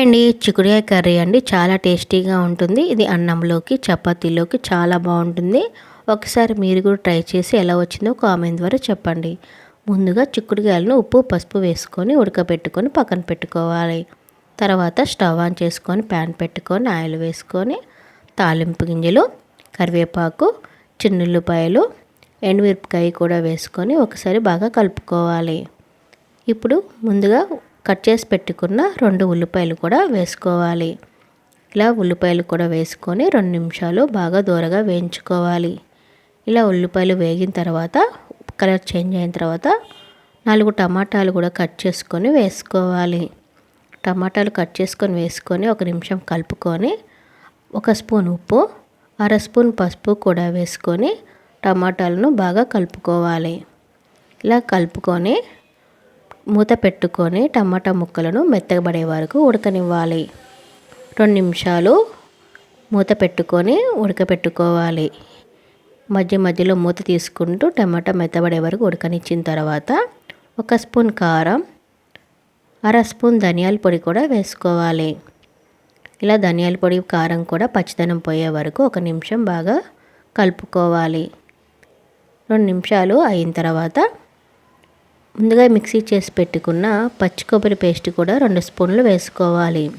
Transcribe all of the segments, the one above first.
Hi అండి చిక్కుడుకాయ curry అండి చాలా టేస్టీగా ఉంటుంది. ఇది అన్నంలోకి చపాతీలోకి చాలా బాగుంటుంది. ఒకసారి మీరు కూడా ట్రై చేసి ఎలా వచ్చిందో కామెంట్ ద్వారా చెప్పండి. ముందుగా చిక్కుడుకాయలను ఉప్పు పసుపు వేసుకొని ఉడకబెట్టుకొని పక్కన పెట్టుకోవాలి. తర్వాత స్టవ్ ఆన్ చేసుకొని ప్యాన్ పెట్టుకొని ఆయిల్ వేసుకొని తాలింపు గింజలు కరివేపాకు చిన్నుల్లిపాయలు ఎండుమిరపకాయ కూడా వేసుకొని ఒకసారి బాగా కలుపుకోవాలి. ఇప్పుడు ముందుగా కట్ చేసి పెట్టుకున్న రెండు ఉల్లిపాయలు కూడా వేసుకోవాలి. ఇలా ఉల్లిపాయలు కూడా వేసుకొని రెండు నిమిషాలు బాగా దూరగా వేయించుకోవాలి. ఇలా ఉల్లిపాయలు వేగిన తర్వాత కలర్ చేంజ్ అయిన తర్వాత నాలుగు టమాటాలు కూడా కట్ చేసుకొని వేసుకోవాలి. టమాటాలు కట్ చేసుకొని వేసుకొని ఒక నిమిషం కలుపుకొని ఒక స్పూన్ ఉప్పు అర స్పూన్ పసుపు కూడా వేసుకొని టమాటాలను బాగా కలుపుకోవాలి. ఇలా కలుపుకొని మూత పెట్టుకొని టమాటా ముక్కలను మెత్తగబడే వరకు ఉడకనివ్వాలి. రెండు నిమిషాలు మూత పెట్టుకొని ఉడకపెట్టుకోవాలి. మధ్య మధ్యలో మూత తీసుకుంటూ టమాటా మెత్తబడే వరకు ఉడకనిచ్చిన తర్వాత ఒక స్పూన్ కారం అర స్పూన్ ధనియాల పొడి కూడా వేసుకోవాలి. ఇలా ధనియాల పొడి కారం కూడా పచ్చిదనం పోయే వరకు ఒక నిమిషం బాగా కలుపుకోవాలి. రెండు నిమిషాలు అయిన తర్వాత ముందుగా మిక్సీ చేసి పెట్టుకున్న పచ్చి కొబ్బరి పేస్ట్ కూడా రెండు స్పూన్లు వేసుకోవాలి.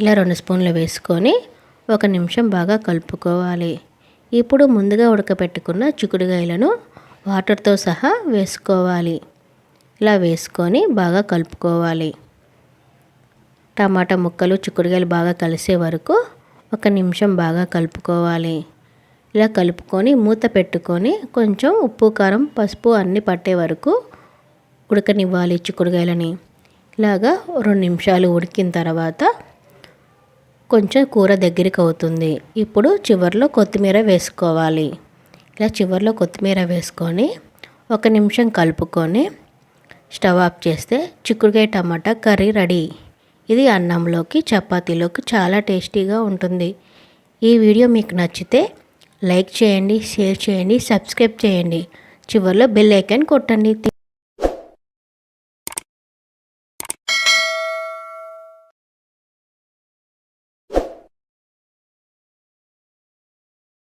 ఇలా రెండు స్పూన్లు వేసుకొని ఒక నిమిషం బాగా కలుపుకోవాలి. ఇప్పుడు ముందుగా ఉడకపెట్టుకున్న చిక్కుడుగాయలను వాటర్తో సహా వేసుకోవాలి. ఇలా వేసుకొని బాగా కలుపుకోవాలి. టమాటా ముక్కలు చిక్కుడుగాయలు బాగా కలిసే వరకు ఒక నిమిషం బాగా కలుపుకోవాలి. ఇలా కలుపుకొని మూత పెట్టుకొని కొంచెం ఉప్పు కారం పసుపు అన్నీ పట్టే వరకు ఉడకనివ్వాలి చిక్కుడుకాయలని. ఇలాగా రెండు నిమిషాలు ఉడికిన తర్వాత కొంచెం కూర దగ్గరికి అవుతుంది. ఇప్పుడు చివరిలో కొత్తిమీర వేసుకోవాలి. ఇలా చివరిలో కొత్తిమీర వేసుకొని ఒక నిమిషం కలుపుకొని స్టవ్ ఆఫ్ చేస్తే చిక్కుడుకాయ టమాటా కర్రీ రెడీ. ఇది అన్నంలోకి చపాతీలోకి చాలా టేస్టీగా ఉంటుంది. ఈ వీడియో మీకు నచ్చితే లైక్ చేయండి షేర్ చేయండి సబ్స్క్రైబ్ చేయండి. చివరిలో బెల్ ఐకాన్ కొట్టండి.